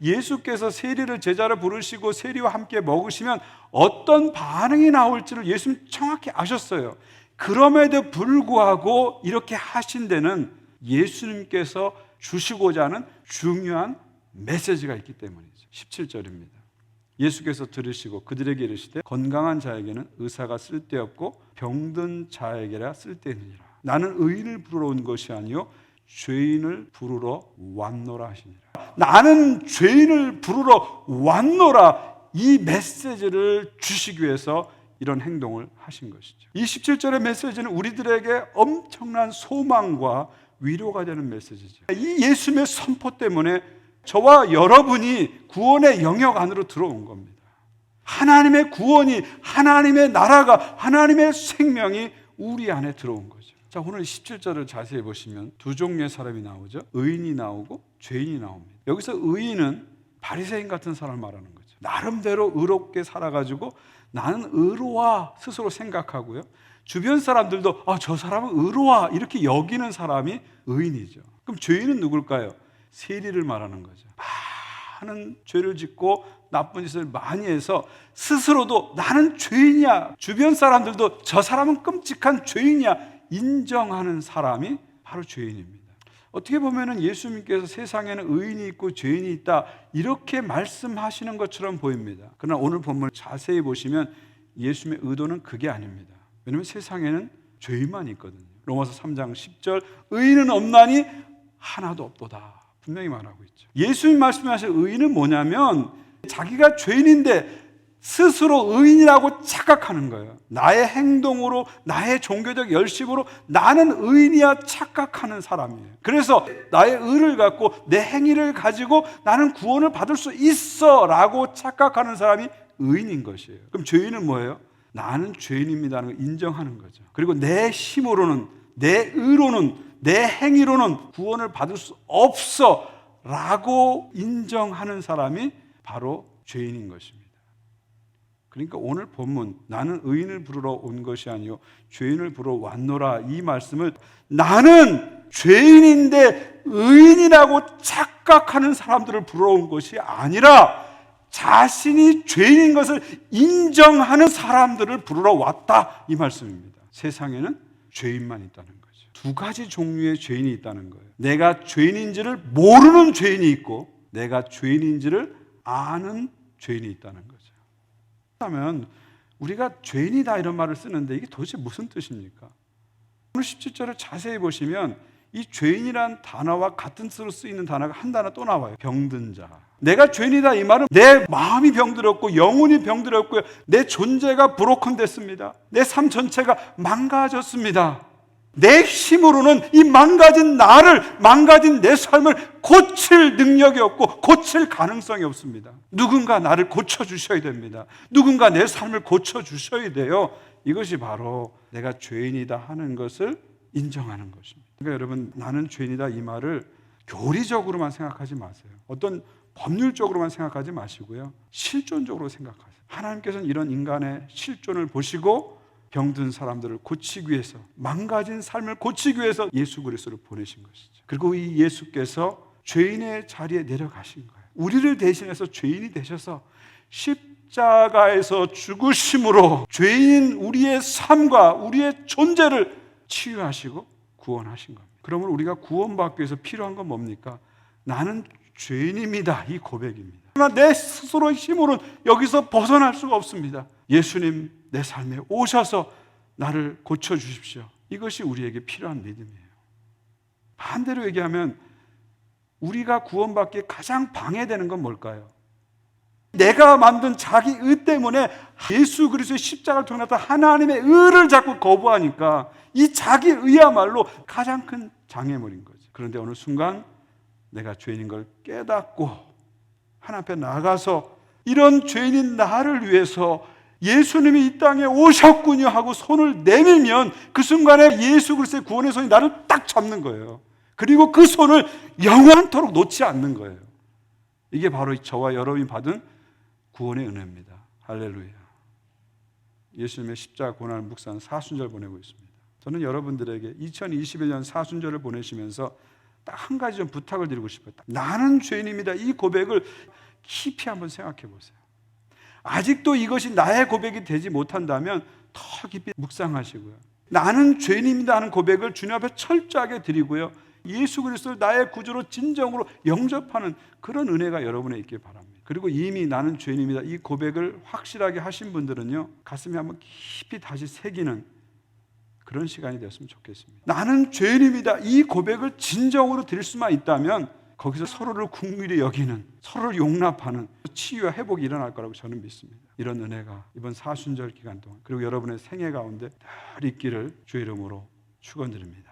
예수께서 세리를 제자로 부르시고 세리와 함께 먹으시면 어떤 반응이 나올지를 예수님 정확히 아셨어요. 그럼에도 불구하고 이렇게 하신 데는 예수님께서 주시고자 하는 중요한 메시지가 있기 때문이죠. 17절입니다. 예수께서 들으시고 그들에게 이르시되 건강한 자에게는 의사가 쓸데없고 병든 자에게라 쓸데있느니라. 나는 의인을 부르러 온 것이 아니요 죄인을 부르러 왔노라 하시니라. 나는 죄인을 부르러 왔노라 이 메시지를 주시기 위해서 이런 행동을 하신 것이죠. 이 17절의 메시지는 우리들에게 엄청난 소망과 위로가 되는 메시지죠. 이 예수님의 선포 때문에 저와 여러분이 구원의 영역 안으로 들어온 겁니다. 하나님의 구원이, 하나님의 나라가, 하나님의 생명이 우리 안에 들어온 거죠. 자, 오늘 17절을 자세히 보시면 두 종류의 사람이 나오죠. 의인이 나오고 죄인이 나옵니다. 여기서 의인은 바리새인 같은 사람을 말하는 거죠. 나름대로 의롭게 살아가지고 나는 의로와 스스로 생각하고요. 주변 사람들도 아, 저 사람은 의로와 이렇게 여기는 사람이 의인이죠. 그럼 죄인은 누굴까요? 세리를 말하는 거죠. 많은 죄를 짓고 나쁜 짓을 많이 해서 스스로도 나는 죄인이야. 주변 사람들도 저 사람은 끔찍한 죄인이야. 인정하는 사람이 바로 죄인입니다. 어떻게 보면은 예수님께서 세상에는 의인이 있고 죄인이 있다 이렇게 말씀하시는 것처럼 보입니다. 그러나 오늘 본문을 자세히 보시면 예수님의 의도는 그게 아닙니다. 왜냐하면 세상에는 죄인만 있거든요. 로마서 3장 10절 의인은 없나니 하나도 없도다. 분명히 말하고 있죠. 예수님 말씀하신 의인은 뭐냐면 자기가 죄인인데 스스로 의인이라고 착각하는 거예요. 나의 행동으로, 나의 종교적 열심으로 나는 의인이야 착각하는 사람이에요. 그래서 나의 의를 갖고 내 행위를 가지고 나는 구원을 받을 수 있어 라고 착각하는 사람이 의인인 것이에요. 그럼 죄인은 뭐예요? 나는 죄인입니다는 걸 인정하는 거죠. 그리고 내 힘으로는, 내 의로는, 내 행위로는 구원을 받을 수 없어 라고 인정하는 사람이 바로 죄인인 것입니다. 그러니까 오늘 본문 나는 의인을 부르러 온 것이 아니요 죄인을 부르러 왔노라 이 말씀을 나는 죄인인데 의인이라고 착각하는 사람들을 부르러 온 것이 아니라 자신이 죄인인 것을 인정하는 사람들을 부르러 왔다 이 말씀입니다. 세상에는 죄인만 있다는 거죠. 두 가지 종류의 죄인이 있다는 거예요. 내가 죄인인지를 모르는 죄인이 있고 내가 죄인인지를 아는 죄인이 있다는. 그 렇다면 우리가 죄인이다 이런 말을 쓰는데 이게 도대체 무슨 뜻입니까? 오늘 17절을 자세히 보시면 이 죄인이란 단어와 같은 뜻으로 쓰이는 단어가 한 단어 또 나와요. 병든 자. 내가 죄인이다 이 말은 내 마음이 병들었고 영혼이 병들었고요. 내 존재가 브로큰 됐습니다. 내 삶 전체가 망가졌습니다. 내 힘으로는 이 망가진 나를, 망가진 내 삶을 고칠 능력이 없고 고칠 가능성이 없습니다. 누군가 나를 고쳐주셔야 됩니다. 누군가 내 삶을 고쳐주셔야 돼요. 이것이 바로 내가 죄인이다 하는 것을 인정하는 것입니다. 그러니까 여러분, 나는 죄인이다 이 말을 교리적으로만 생각하지 마세요. 어떤 법률적으로만 생각하지 마시고요. 실존적으로 생각하세요. 하나님께서는 이런 인간의 실존을 보시고 병든 사람들을 고치기 위해서 망가진 삶을 고치기 위해서 예수 그리스도를 보내신 것이죠. 그리고 이 예수께서 죄인의 자리에 내려가신 거예요. 우리를 대신해서 죄인이 되셔서 십자가에서 죽으심으로 죄인 우리의 삶과 우리의 존재를 치유하시고 구원하신 겁니다. 그러면 우리가 구원받기 위해서 필요한 건 뭡니까? 나는 죄인입니다. 이 고백입니다. 내 스스로의 힘으로는 여기서 벗어날 수가 없습니다. 예수님 내 삶에 오셔서 나를 고쳐 주십시오. 이것이 우리에게 필요한 믿음이에요. 반대로 얘기하면 우리가 구원받기에 가장 방해되는 건 뭘까요? 내가 만든 자기 의 때문에 예수 그리스도의 십자가를 통해 나 하나님의 의를 자꾸 거부하니까 이 자기 의야말로 가장 큰 장애물인 거죠. 그런데 어느 순간 내가 죄인인 걸 깨닫고 하나님 앞에 나가서 이런 죄인인 나를 위해서 예수님이 이 땅에 오셨군요 하고 손을 내밀면 그 순간에 예수 그리스도의 구원의 손이 나를 딱 잡는 거예요. 그리고 그 손을 영원토록 놓지 않는 거예요. 이게 바로 저와 여러분이 받은 구원의 은혜입니다. 할렐루야. 예수님의 십자가 고난을 묵상하는 사순절 보내고 있습니다. 저는 여러분들에게 2021년 사순절을 보내시면서 딱 한 가지 좀 부탁을 드리고 싶어요. 나는 죄인입니다. 이 고백을 깊이 한번 생각해 보세요. 아직도 이것이 나의 고백이 되지 못한다면 더 깊이 묵상하시고요. 나는 죄인입니다 하는 고백을 주님 앞에 철저하게 드리고요. 예수 그리스도를 나의 구주로 진정으로 영접하는 그런 은혜가 여러분에 있길 바랍니다. 그리고 이미 나는 죄인입니다. 이 고백을 확실하게 하신 분들은요. 가슴에 한번 깊이 다시 새기는 그런 시간이 되었으면 좋겠습니다. 나는 죄인입니다. 이 고백을 진정으로 드릴 수만 있다면 거기서 서로를 국밀히 여기는 서로를 용납하는 치유와 회복이 일어날 거라고 저는 믿습니다. 이런 은혜가 이번 사순절 기간 동안 그리고 여러분의 생애 가운데 늘 있기를 주의 이름으로 축원드립니다.